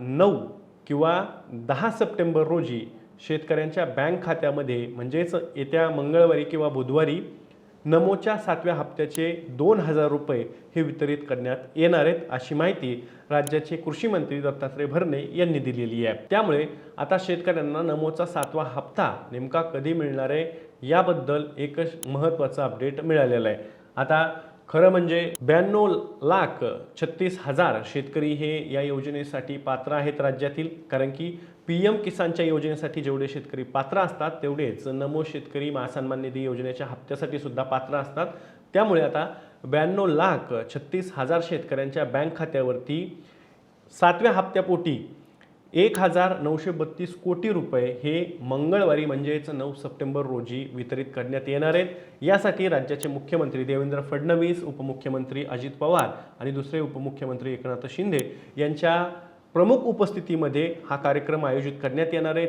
नऊ किंवा दहा सप्टेंबर रोजी शेतकऱ्यांच्या बँक खात्यामध्ये म्हणजेच येत्या मंगळवारी किंवा बुधवारी नमोच्या सातव्या हप्त्याचे दोन हजार रुपये हे वितरित करण्यात येणार आहेत अशी माहिती राज्याचे कृषी मंत्री दत्तात्रय भरणे यांनी दिलेली आहे. त्यामुळे आता शेतकऱ्यांना नमोचा सातवा हप्ता नेमका कधी मिळणार आहे याबद्दल एकच महत्त्वाचा अपडेट मिळालेला आहे. आता खरं म्हणजे ब्याण्णव लाख छत्तीस हजार शेतकरी हे या योजनेसाठी पात्र आहेत राज्यातील. कारण की पी एम किसानच्या योजनेसाठी जेवढे शेतकरी पात्र असतात तेवढेच नमो शेतकरी महासन्मान निधी योजनेच्या हप्त्यासाठी सुद्धा पात्र असतात. त्यामुळे आता ब्याण्णव लाख छत्तीस हजार शेतकऱ्यांच्या बँक खात्यावरती सातव्या हप्त्यापोटी एक हजार नऊशे बत्तीस कोटी रुपये हे मंगळवारी म्हणजेच नऊ सप्टेंबर रोजी वितरित करण्यात येणार आहेत. यासाठी राज्याचे मुख्यमंत्री देवेंद्र फडणवीस उपमुख्यमंत्री अजित पवार आणि दुसरे उपमुख्यमंत्री एकनाथ शिंदे यांच्या प्रमुख उपस्थितीमध्ये हा कार्यक्रम आयोजित करण्यात येणार आहे.